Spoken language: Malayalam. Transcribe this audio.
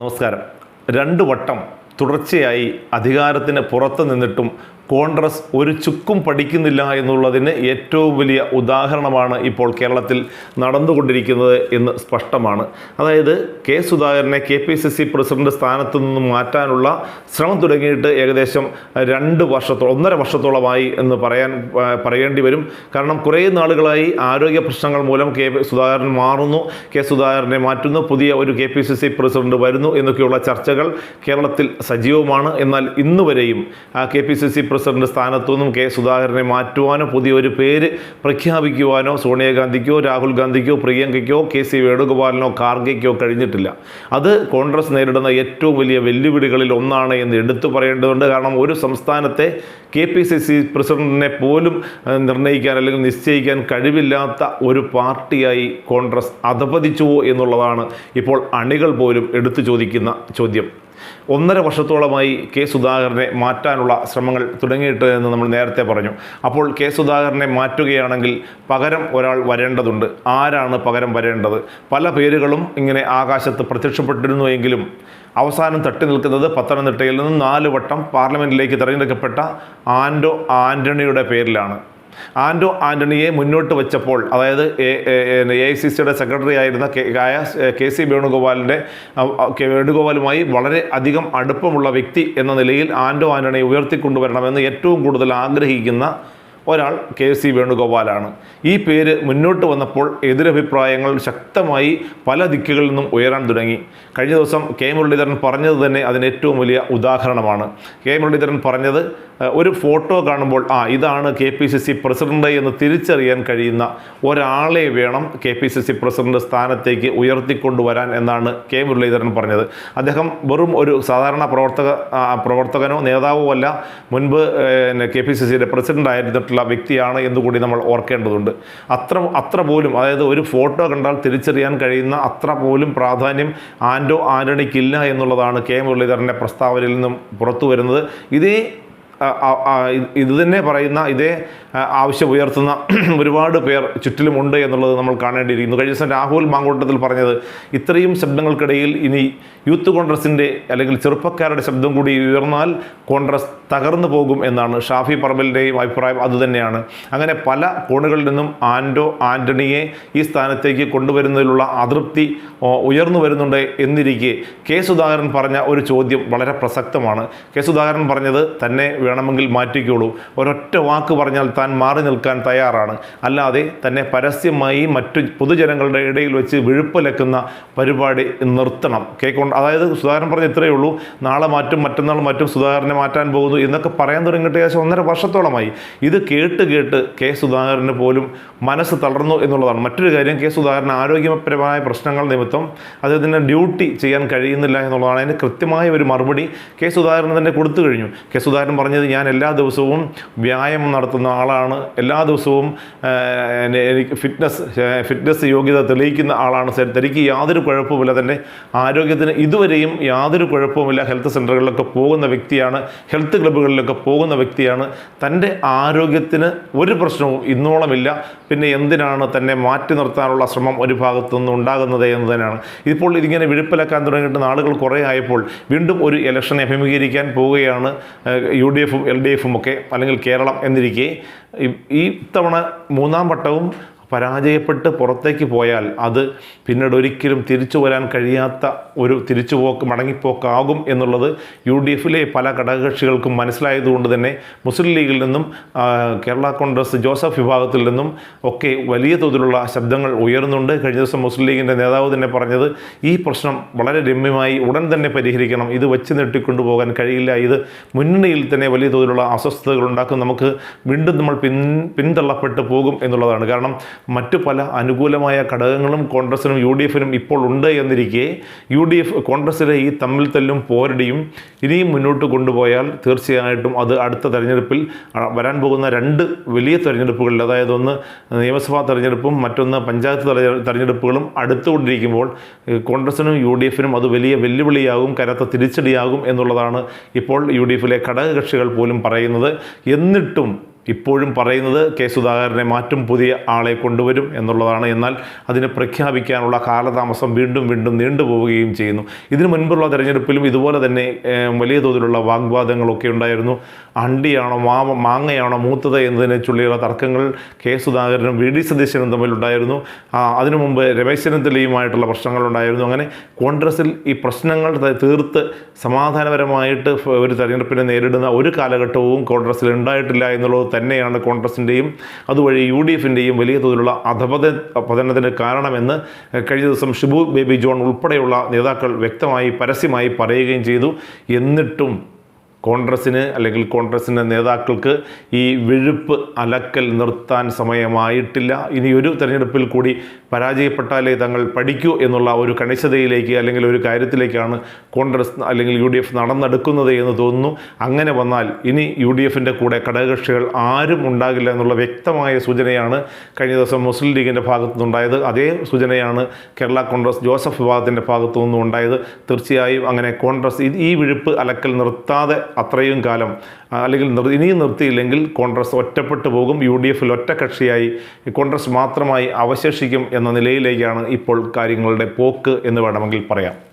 നമസ്കാരം. രണ്ട് വട്ടം തുടർച്ചയായി അധികാരത്തിന് പുറത്ത് നിന്നിട്ടും കോൺഗ്രസ് ഒരു ചുക്കും പഠിക്കുന്നില്ല എന്നുള്ളതിന് ഏറ്റവും വലിയ ഉദാഹരണമാണ് ഇപ്പോൾ കേരളത്തിൽ നടന്നുകൊണ്ടിരിക്കുന്നത് എന്ന് സ്പഷ്ടമാണ്. അതായത് കെ സുധാകരനെ K P C C president സ്ഥാനത്തു നിന്നും മാറ്റാനുള്ള ശ്രമം തുടങ്ങിയിട്ട് ഏകദേശം രണ്ട് വർഷത്തോളം ഒന്നര വർഷത്തോളമായി എന്ന് പറയാൻ പറയേണ്ടി വരും. കാരണം കുറേ നാളുകളായി ആരോഗ്യ പ്രശ്നങ്ങൾ മൂലം കെ സുധാകരൻ മാറുന്നു കെ സുധാകരനെ മാറ്റുന്നു പുതിയ ഒരു K P C C president വരുന്നു എന്നൊക്കെയുള്ള ചർച്ചകൾ കേരളത്തിൽ സജീവമാണ്. എന്നാൽ ഇന്നുവരെയും ആ K P C C president സ്ഥാനത്തു നിന്നും കെ സുധാകരനെ മാറ്റുവാനോ പുതിയൊരു പേര് പ്രഖ്യാപിക്കുവാനോ സോണിയാഗാന്ധിക്കോ രാഹുൽ ഗാന്ധിക്കോ പ്രിയങ്കയ്ക്കോ കെ സി വേണുഗോപാലിനോ കാർഗയ്ക്കോ കഴിഞ്ഞിട്ടില്ല. അത് കോൺഗ്രസ് നേരിടുന്ന ഏറ്റവും വലിയ വെല്ലുവിളികളിൽ ഒന്നാണ് എന്ന് എടുത്തു പറയേണ്ടതുണ്ട്. കാരണം ഒരു സംസ്ഥാനത്തെ കെ പി സി സി പ്രസിഡന്റിനെ പോലും നിർണയിക്കാൻ അല്ലെങ്കിൽ നിശ്ചയിക്കാൻ കഴിവില്ലാത്ത ഒരു പാർട്ടിയായി കോൺഗ്രസ് അധപതിച്ചുവോ എന്നുള്ളതാണ് ഇപ്പോൾ അണികൾ പോലും എടുത്തു ചോദിക്കുന്ന ചോദ്യം. ഒന്നര വർഷത്തോളമായി കെ സുധാകരനെ മാറ്റാനുള്ള ശ്രമങ്ങൾ തുടങ്ങിയിട്ട് എന്ന് നമ്മൾ നേരത്തെ പറഞ്ഞു. അപ്പോൾ കെ സുധാകരനെ മാറ്റുകയാണെങ്കിൽ പകരം ഒരാൾ വരേണ്ടതുണ്ട്. ആരാണ് പകരം വരേണ്ടത്? പല പേരുകളും ഇങ്ങനെ ആകാശത്ത് പ്രത്യക്ഷപ്പെട്ടിരുന്നു എങ്കിലും അവസാനം തട്ടി നിൽക്കുന്നത് പത്തനംതിട്ടയിൽ നിന്ന് നാല് വട്ടം പാർലമെന്റിലേക്ക് തിരഞ്ഞെടുക്കപ്പെട്ട ആൻഡോ ആന്റണിയുടെ പേരിലാണ്. ആൻഡോ ആന്റണിയെ മുന്നോട്ട് വെച്ചപ്പോൾ അതായത് എ ഐ സി സിയുടെ സെക്രട്ടറി ആയിരുന്ന കെ ആയ കെ സി വേണുഗോപാലിന്റെ വേണുഗോപാലുമായി വളരെ അധികം അടുപ്പമുള്ള വ്യക്തി എന്ന നിലയിൽ ആൻഡോ ആന്റണിയെ ഉയർത്തിക്കൊണ്ടുവരണമെന്ന് ഏറ്റവും കൂടുതൽ ആഗ്രഹിക്കുന്ന ഒരാൾ കെ സി വേണുഗോപാലാണ്. ഈ പേര് മുന്നോട്ട് വന്നപ്പോൾ എതിരഭിപ്രായങ്ങൾ ശക്തമായി പല ദിക്കുകളിൽ നിന്നും ഉയരാൻ തുടങ്ങി. കഴിഞ്ഞ ദിവസം കെ മുരളീധരൻ പറഞ്ഞത് തന്നെ അതിന് ഏറ്റവും വലിയ ഉദാഹരണമാണ്. കെ മുരളീധരൻ പറഞ്ഞത് ഒരു ഫോട്ടോ കാണുമ്പോൾ ആ ഇതാണ് K P C C president എന്ന് തിരിച്ചറിയാൻ കഴിയുന്ന ഒരാളെ വേണം K P C C president സ്ഥാനത്തേക്ക് ഉയർത്തിക്കൊണ്ടുവരാൻ എന്നാണ് കെ മുരളീധരൻ പറഞ്ഞത്. അദ്ദേഹം വെറും ഒരു സാധാരണ പ്രവർത്തക പ്രവർത്തകനോ നേതാവോ അല്ല മുൻപ് കെ പി സി സിയുടെ പ്രസിഡന്റ് ആയിരുന്നിട്ടുള്ള വ്യക്തിയാണ് എന്നുകൂടി നമ്മൾ ഓർക്കേണ്ടതുണ്ട്. അത്ര അത്ര പോലും അതായത് ഒരു ഫോട്ടോ കണ്ടാൽ തിരിച്ചറിയാൻ കഴിയുന്ന അത്ര പോലും പ്രാധാന്യം ആൻഡോ ആന്റണിക്കില്ല എന്നുള്ളതാണ് കെ മുരളീധരന്റെ പ്രസ്താവനയിൽ നിന്നും പുറത്തു വരുന്നത് ഇതേ ഇത് തന്നെ പറയുന്ന ഇതേ ആവശ്യം ഉയർത്തുന്ന ഒരുപാട് പേർ ചുറ്റിലുമുണ്ട് എന്നുള്ളത് നമ്മൾ കാണേണ്ടിയിരിക്കുന്നു. കഴിഞ്ഞ ദിവസം രാഹുൽ മാങ്കൂട്ടത്തിൽ പറഞ്ഞത് ഇത്രയും ശബ്ദങ്ങൾക്കിടയിൽ ഇനി യൂത്ത് കോൺഗ്രസിന്റെ അല്ലെങ്കിൽ ചെറുപ്പക്കാരുടെ ശബ്ദം കൂടി ഉയർന്നാൽ കോൺഗ്രസ് തകർന്നു പോകും എന്നാണ് ഷാഫി പറമ്പലിന്റെയും അഭിപ്രായം അതുതന്നെയാണ് അങ്ങനെ പല കോണുകളിൽ നിന്നും ആൻഡോ ആന്റണിയെ ഈ സ്ഥാനത്തേക്ക് കൊണ്ടുവരുന്നതിലുള്ള അതൃപ്തി ഉയർന്നു വരുന്നുണ്ട് എന്നിരിക്കെ കെ സുധാകരൻ പറഞ്ഞ ഒരു ചോദ്യം വളരെ പ്രസക്തമാണ്. കെ സുധാകരൻ പറഞ്ഞത് തന്നെ വേണമെങ്കിൽ മാറ്റിക്കോളൂ. ഒരൊറ്റ വാക്ക് പറഞ്ഞാൽ താൻ മാറി നിൽക്കാൻ തയ്യാറാണ്. അല്ലാതെ തന്നെ പരസ്യമായി മറ്റു പൊതുജനങ്ങളുടെ ഇടയിൽ വെച്ച് വിഴുപ്പലക്കുന്ന പരിപാടി നിർത്തണം. കേൾക്കൊണ്ട് അതായത് സുധാകരൻ പറഞ്ഞ ഇത്രയേ ഉള്ളൂ. നാളെ മാറ്റും മറ്റന്നാൾ മാറ്റും സുധാകരനെ മാറ്റാൻ പോകുന്നു എന്നൊക്കെ പറയാൻ തുടങ്ങിയിട്ട് ഏകദേശം ഒന്നര വർഷത്തോളമായി. ഇത് കേട്ട് കേട്ട് കെ സുധാകരന് പോലും മനസ്സ് തളർന്നു എന്നുള്ളതാണ്. മറ്റൊരു കാര്യം കെ സുധാകരൻ ആരോഗ്യപരമായ പ്രശ്നങ്ങൾ നിമിത്തം അദ്ദേഹത്തിന് ഡ്യൂട്ടി ചെയ്യാൻ കഴിയുന്നില്ല എന്നുള്ളതാണ്. അതിന് കൃത്യമായ ഒരു മറുപടി കെ സുധാകരൻ തന്നെ കൊടുത്തു കഴിഞ്ഞു. കെ സുധാകരൻ പറഞ്ഞത് ഞാൻ എല്ലാ ദിവസവും വ്യായാമം നടത്തുന്ന ആളാണ്. എല്ലാ ദിവസവും എനിക്ക് ഫിറ്റ്നസ് ഫിറ്റ്നസ് യോഗ്യത തെളിയിക്കുന്ന ആളാണ്. സർ തനിക്ക് യാതൊരു കുഴപ്പമില്ല തന്റെ ആരോഗ്യത്തിന് ഇതുവരെയും യാതൊരു കുഴപ്പവുമില്ല. ഹെൽത്ത് സെന്ററുകളിലൊക്കെ പോകുന്ന വ്യക്തിയാണ്. ഹെൽത്ത് ക്ലബ്ബുകളിലൊക്കെ പോകുന്ന വ്യക്തിയാണ്. തന്റെ ആരോഗ്യത്തിന് ഒരു പ്രശ്നവും ഇന്നോളമില്ല. പിന്നെ എന്തിനാണ് തന്നെ മാറ്റി നിർത്താനുള്ള ശ്രമം ഒരു ഭാഗത്തു ഉണ്ടാകുന്നത് എന്ന് തന്നെയാണ്. ഇപ്പോൾ ഇതിങ്ങനെ വിഴുപ്പിലാക്കാൻ തുടങ്ങിയിട്ട് നാളുകൾ കുറേ ആയപ്പോൾ വീണ്ടും ഒരു ഇലക്ഷനെ അഭിമുഖീകരിക്കാൻ പോവുകയാണ് യു ഡി എഫും എൽ ഡി എഫും ഒക്കെ അല്ലെങ്കിൽ കേരളം എന്നിരിക്കെ ഈ- ഈ തവണ മൂന്നാം വട്ടവും പരാജയപ്പെട്ട് പുറത്തേക്ക് പോയാൽ അത് പിന്നീട് ഒരിക്കലും തിരിച്ചു വരാൻ കഴിയാത്ത ഒരു തിരിച്ചുപോക്ക് മടങ്ങിപ്പോക്കാകും എന്നുള്ളത് യു ഡി എഫിലെ പല ഘടകകക്ഷികൾക്കും മനസ്സിലായതുകൊണ്ട് തന്നെ മുസ്ലിം ലീഗിൽ നിന്നും കേരള കോൺഗ്രസ് ജോസഫ് വിഭാഗത്തിൽ നിന്നും ഒക്കെ വലിയ തോതിലുള്ള ശബ്ദങ്ങൾ ഉയർന്നുണ്ട് കഴിഞ്ഞ ദിവസം മുസ്ലിം ലീഗിന്റെ നേതാവ് തന്നെ പറഞ്ഞത് ഈ പ്രശ്നം വളരെ രമ്യമായി ഉടൻ തന്നെ പരിഹരിക്കണം. ഇത് വെച്ച് നീട്ടിക്കൊണ്ടുപോകാൻ കഴിയില്ല. ഇത് മുന്നണിയിൽ തന്നെ വലിയ തോതിലുള്ള അസ്വസ്ഥതകൾ ഉണ്ടാക്കും. നമുക്ക് വീണ്ടും നമ്മൾ പിൻ പിന്തള്ളപ്പെട്ട് പോകും എന്നുള്ളതാണ്. കാരണം മറ്റു പല അനുകൂലമായ ഘടകങ്ങളും കോൺഗ്രസിനും യു ഡി എഫിനും ഇപ്പോൾ ഉണ്ട് എന്നിരിക്കെ യു ഡി എഫ് കോൺഗ്രസിലെ ഈ തമ്മിൽ തല്ലും പോരടിയും ഇനിയും മുന്നോട്ട് കൊണ്ടുപോയാൽ തീർച്ചയായിട്ടും അത് അടുത്ത തെരഞ്ഞെടുപ്പിൽ വരാൻ പോകുന്ന രണ്ട് വലിയ തെരഞ്ഞെടുപ്പുകളിൽ അതായത് ഒന്ന് നിയമസഭാ തെരഞ്ഞെടുപ്പും മറ്റൊന്ന് പഞ്ചായത്ത് തെരഞ്ഞെ- തെരഞ്ഞെടുപ്പുകളും അടുത്തുകൊണ്ടിരിക്കുമ്പോൾ കോൺഗ്രസിനും യു ഡി എഫിനും അത് വലിയ വെല്ലുവിളിയാകും കരത്ത തിരിച്ചടിയാകും എന്നുള്ളതാണ് ഇപ്പോൾ യു ഡി എഫിലെ ഘടകകക്ഷികൾ പോലും പറയുന്നത്. എന്നിട്ടും ഇപ്പോഴും പറയുന്നത് കെ സുധാകരനെ മാറ്റും പുതിയ ആളെ കൊണ്ടുവരും എന്നുള്ളതാണ്. എന്നാൽ അതിനെ പ്രഖ്യാപിക്കാനുള്ള കാലതാമസം വീണ്ടും വീണ്ടും നീണ്ടുപോവുകയും ചെയ്യുന്നു. ഇതിനു മുൻപുള്ള തെരഞ്ഞെടുപ്പിലും ഇതുപോലെ തന്നെ വലിയ തോതിലുള്ള വാഗ്വാദങ്ങളൊക്കെ ഉണ്ടായിരുന്നു. അണ്ടിയാണോ മാവ മാങ്ങയാണോ മൂത്തത് എന്നതിനെ ചൊല്ലിയുള്ള തർക്കങ്ങൾ കെ സുധാകരനും വി ഡി സതീശനും തമ്മിലുണ്ടായിരുന്നു അതിനു മുമ്പ് രമേശ് ചെന്നിത്തലയുമായിട്ടുള്ള പ്രശ്നങ്ങളുണ്ടായിരുന്നു അങ്ങനെ കോൺഗ്രസിൽ ഈ പ്രശ്നങ്ങൾ തീർത്ത് സമാധാനപരമായിട്ട് ഒരു തെരഞ്ഞെടുപ്പിനെ നേരിടുന്ന ഒരു കാലഘട്ടവും കോൺഗ്രസിൽ ഉണ്ടായിട്ടില്ല എന്നുള്ളത് തന്നെയാണ് കോൺഗ്രസിന്റെയും അതുവഴി യു ഡി എഫിന്റെയും വലിയ തോതിലുള്ള അധപത പതനത്തിന് കാരണമെന്ന് കഴിഞ്ഞ ദിവസം ഷിബു ബേബി ജോൺ ഉൾപ്പെടെയുള്ള നേതാക്കൾ വ്യക്തമായി പരസ്യമായി പറയുകയും ചെയ്തു. എന്നിട്ടും കോൺഗ്രസ്സിന് അല്ലെങ്കിൽ കോൺഗ്രസിന്റെ നേതാക്കൾക്ക് ഈ വിഴുപ്പ് അലക്കൽ നിർത്താൻ സമയമായിട്ടില്ല. ഇനി ഒരു തെരഞ്ഞെടുപ്പിൽ കൂടി പരാജയപ്പെട്ടാലേ തങ്ങൾ പഠിക്കൂ എന്നുള്ള ഒരു കണിശതയിലേക്ക് അല്ലെങ്കിൽ ഒരു കാര്യത്തിലേക്കാണ് കോൺഗ്രസ് അല്ലെങ്കിൽ യു ഡി എഫ് നടന്നെടുക്കുന്നത് എന്ന് തോന്നുന്നു. അങ്ങനെ വന്നാൽ ഇനി യു ഡി എഫിന്റെ കൂടെ ഘടകകക്ഷികൾ ആരും ഉണ്ടാകില്ല എന്നുള്ള വ്യക്തമായ സൂചനയാണ് കഴിഞ്ഞ ദിവസം മുസ്ലിം ലീഗിന്റെ ഭാഗത്തു നിന്നുണ്ടായത്. അതേ സൂചനയാണ് കേരള കോൺഗ്രസ് ജോസഫ് വിഭാഗത്തിന്റെ ഭാഗത്തു നിന്നും ഉണ്ടായത്. തീർച്ചയായും അങ്ങനെ കോൺഗ്രസ് ഈ വിഴുപ്പ് അലക്കൽ നിർത്താതെ അത്രയും കാലം അല്ലെങ്കിൽ നിർ- ഇനിയും നിർത്തിയില്ലെങ്കിൽ കോൺഗ്രസ് ഒറ്റപ്പെട്ടു പോകും യു ഡി എഫിൽ ഒറ്റക്കക്ഷിയായി കോൺഗ്രസ് മാത്രമായി അവശേഷിക്കും എന്ന നിലയിലേക്കാണ് ഇപ്പോൾ കാര്യങ്ങളുടെ പോക്ക് എന്ന് വേണമെങ്കിൽ പറയാം.